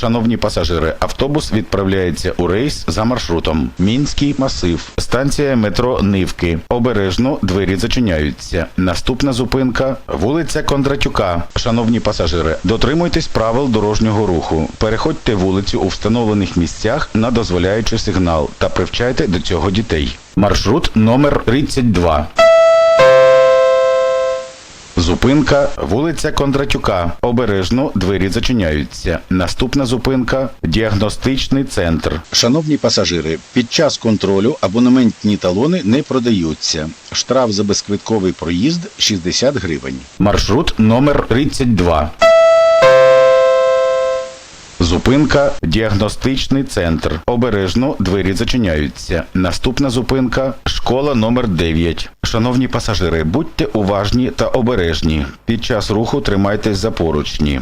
Шановні пасажири, автобус відправляється у рейс за маршрутом. Мінський масив, станція метро Нивки. Обережно двері зачиняються. Наступна зупинка вулиця Кондратюка. Шановні пасажири, дотримуйтесь правил дорожнього руху. Переходьте вулицю у встановлених місцях на дозволяючий сигнал та привчайте до цього дітей. Маршрут номер 32. Зупинка вулиця Кондратюка. Обережно двері зачиняються. Наступна зупинка діагностичний центр. Шановні пасажири, під час контролю абонементні талони не продаються. Штраф за безквитковий проїзд 60 гривень. Маршрут номер 32. Зупинка діагностичний центр. Обережно двері зачиняються. Наступна зупинка школа номер 9. Шановні пасажири, будьте уважні та обережні. Під час руху тримайтесь за поручні.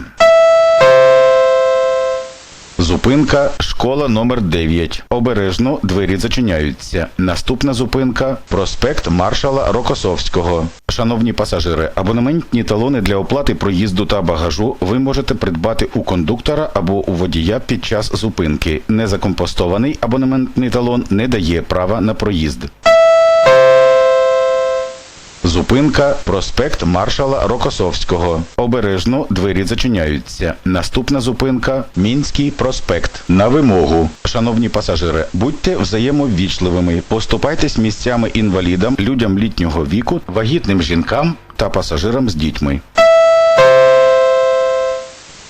Зупинка школа номер 9. Обережно двері зачиняються. Наступна зупинка проспект маршала Рокосовського. Шановні пасажири, абонементні талони для оплати проїзду та багажу ви можете придбати у кондуктора або у водія під час зупинки. Незакомпостований абонементний талон не дає права на проїзд. Зупинка проспект маршала Рокосовського. Обережно двері зачиняються. Наступна зупинка Мінський проспект. На вимогу. Шановні пасажири, будьте взаємовічливими. Поступайтесь місцями інвалідам, людям літнього віку, вагітним жінкам та пасажирам з дітьми.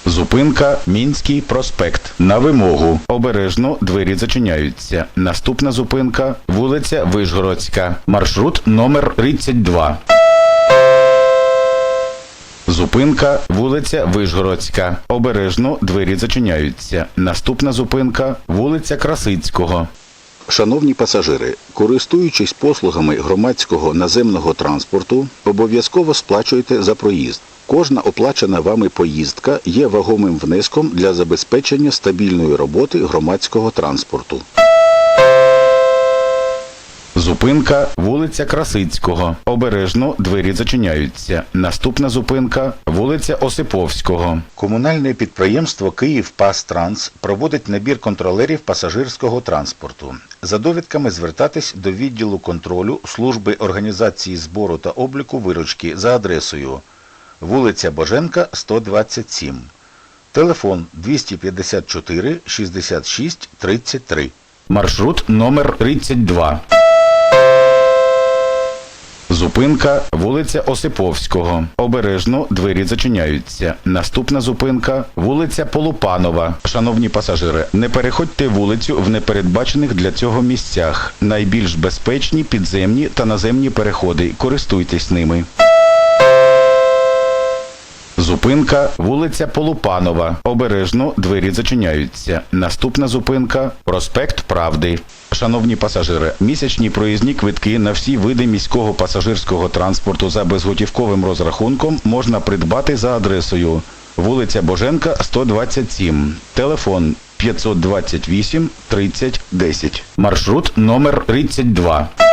Зупинка Мінський проспект. На вимогу. Обережно двері зачиняються. Наступна зупинка вулиця Вишгородська. Маршрут номер 32. Зупинка вулиця Вишгородська. Обережно двері зачиняються. Наступна зупинка вулиця Красицького. Шановні пасажири, користуючись послугами громадського наземного транспорту, обов'язково сплачуйте за проїзд. Кожна оплачена вами поїздка є вагомим внеском для забезпечення стабільної роботи громадського транспорту. Зупинка вулиця Красицького. Обережно двері зачиняються. Наступна зупинка вулиця Осиповського. Комунальне підприємство Київ Пастранс проводить набір контролерів пасажирського транспорту. За довідками звертатись до відділу контролю служби організації збору та обліку виручки за адресою вулиця Боженка, 127. Телефон 254 66 33. Маршрут номер 32. Зупинка вулиця Осиповського. Обережно двері зачиняються. Наступна зупинка вулиця Полупанова. Шановні пасажири, не переходьте вулицю в непередбачених для цього місцях. Найбільш безпечні підземні та наземні переходи. Користуйтесь ними. Зупинка вулиця Полупанова. Обережно двері зачиняються. Наступна зупинка проспект Правди. Шановні пасажири, місячні проїзні квитки на всі види міського пасажирського транспорту за безготівковим розрахунком можна придбати за адресою вулиця Боженка, 127. Телефон 528 30 10. Маршрут номер 32.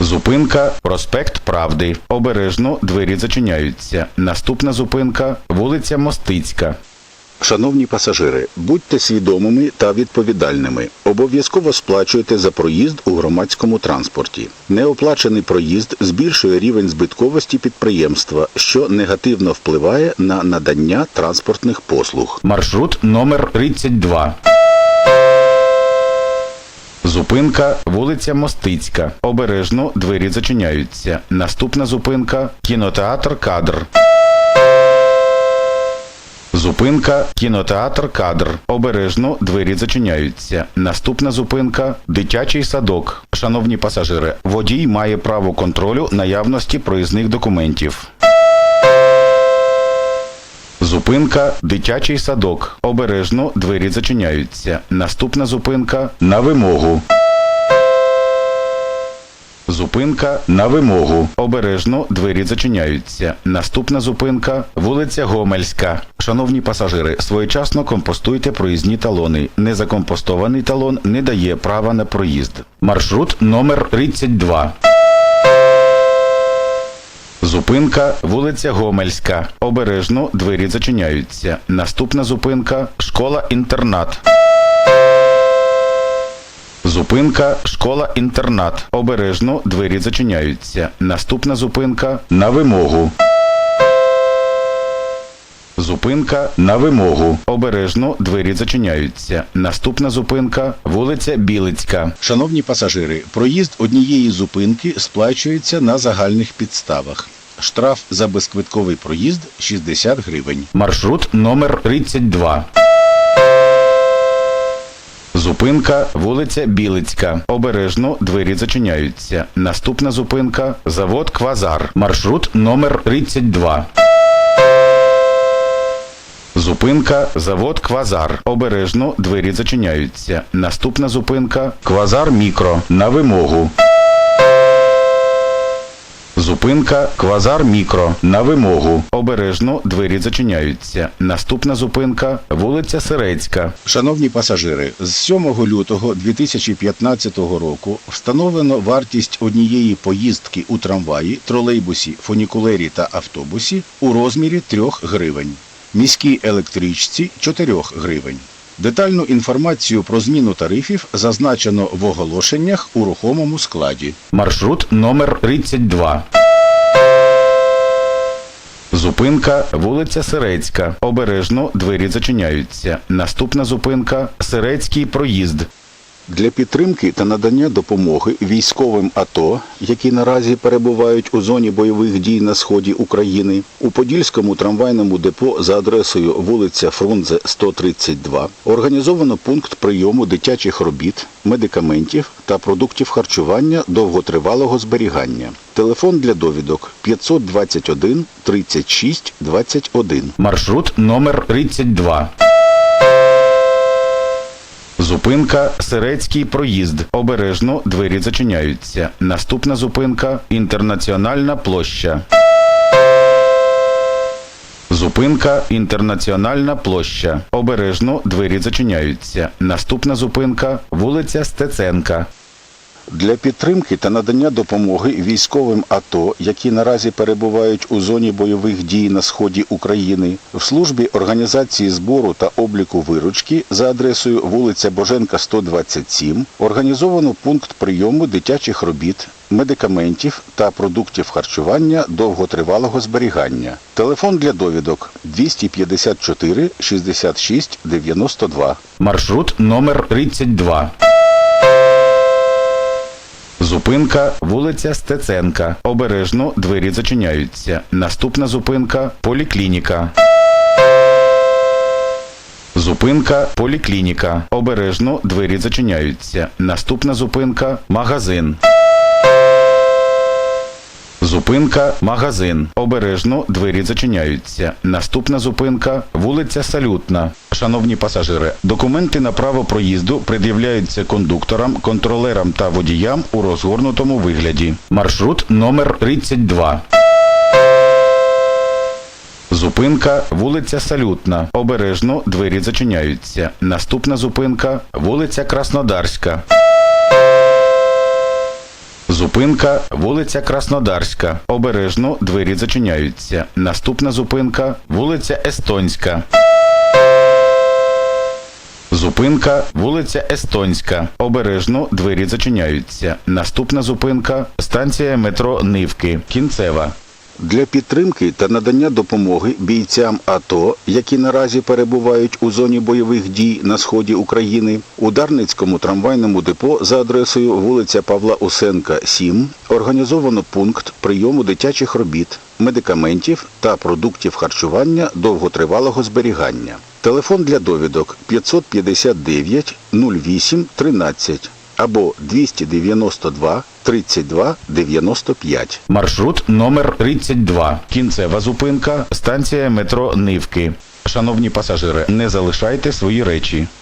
Зупинка проспект Правди. Обережно двері зачиняються. Наступна зупинка вулиця Мостицька. Шановні пасажири, будьте свідомими та відповідальними. Обов'язково сплачуйте за проїзд у громадському транспорті. Неоплачений проїзд збільшує рівень збитковості підприємства, що негативно впливає на надання транспортних послуг. Маршрут номер 32. Зупинка вулиця Мостицька. Обережно двері зачиняються. Наступна зупинка кінотеатр Кадр. Зупинка кінотеатр Кадр. Обережно двері зачиняються. Наступна зупинка дитячий садок. Шановні пасажири, водій має право контролю наявності проїзних документів. Зупинка дитячий садок. Обережно двері зачиняються. Наступна зупинка на вимогу. Зупинка на вимогу. Обережно двері зачиняються. Наступна зупинка вулиця Гомельська. Шановні пасажири, своєчасно компостуйте проїзні талони. Незакомпостований талон не дає права на проїзд. Маршрут номер 32. Зупинка вулиця Гомельська. Обережно двері зачиняються. Наступна зупинка школа-інтернат. Зупинка школа-інтернат. Обережно двері зачиняються. Наступна зупинка на вимогу. Зупинка на вимогу. Обережно двері зачиняються. Наступна зупинка вулиця Білицька. Шановні пасажири, проїзд однієї зупинки сплачується на загальних підставах. Штраф за безквитковий проїзд 60 гривень. Маршрут номер 32. Зупинка вулиця Білицька. Обережно двері зачиняються. Наступна зупинка завод Квазар. Маршрут номер 32. Зупинка завод Квазар. Обережно двері зачиняються. Наступна зупинка Квазар Мікро. На вимогу. Зупинка Квазар Мікро. На вимогу. Обережно двері зачиняються. Наступна зупинка вулиця Сирецька. Шановні пасажири, з 7 лютого 2015 року встановлено вартість однієї поїздки у трамваї, тролейбусі, фунікулері та автобусі у розмірі 3 гривень. Міській електричці 4 гривень. Детальну інформацію про зміну тарифів зазначено в оголошеннях у рухомому складі. Маршрут номер 32. Зупинка вулиця Серецька. Обережно двері зачиняються. Наступна зупинка Сирецький проїзд. Для підтримки та надання допомоги військовим АТО, які наразі перебувають у зоні бойових дій на сході України, у Подільському трамвайному депо за адресою вулиця Фрунзе 132 організовано пункт прийому дитячих робіт, медикаментів та продуктів харчування довготривалого зберігання. Телефон для довідок 521 36 21. Маршрут номер 32. Зупинка Сирецький проїзд. Обережно двері зачиняються. Наступна зупинка Інтернаціональна площа. Зупинка Інтернаціональна площа. Обережно двері зачиняються. Наступна зупинка вулиця Стеценка. Для підтримки та надання допомоги військовим АТО, які наразі перебувають у зоні бойових дій на сході України, в службі організації збору та обліку виручки за адресою вулиця Боженка 127 організовано пункт прийому дитячих робіт, медикаментів та продуктів харчування довготривалого зберігання. Телефон для довідок 254 66 92. Маршрут номер 32. Зупинка вулиця Стеценка. Обережно двері зачиняються. Наступна зупинка поліклініка. Зупинка поліклініка. Обережно двері зачиняються. Наступна зупинка магазин. Зупинка магазин. Обережно двері зачиняються. Наступна зупинка вулиця Салютна. Шановні пасажири, документи на право проїзду пред'являються кондукторам, контролерам та водіям у розгорнутому вигляді. Маршрут номер 32. Зупинка вулиця Салютна. Обережно двері зачиняються. Наступна зупинка вулиця Краснодарська. Зупинка вулиця Краснодарська. Обережно двері зачиняються. Наступна зупинка вулиця Естонська. Зупинка вулиця Естонська. Обережно двері зачиняються. Наступна зупинка станція метро Нивки. Кінцева. Для підтримки та надання допомоги бійцям АТО, які наразі перебувають у зоні бойових дій на сході України, у Дарницькому трамвайному депо за адресою вулиця Павла Усенка, 7, організовано пункт прийому дитячих робіт, медикаментів та продуктів харчування довготривалого зберігання. Телефон для довідок 559 08 13 або 292 32 95. Маршрут номер 32. Кінцева зупинка станція метро Нивки. Шановні пасажири, не залишайте свої речі.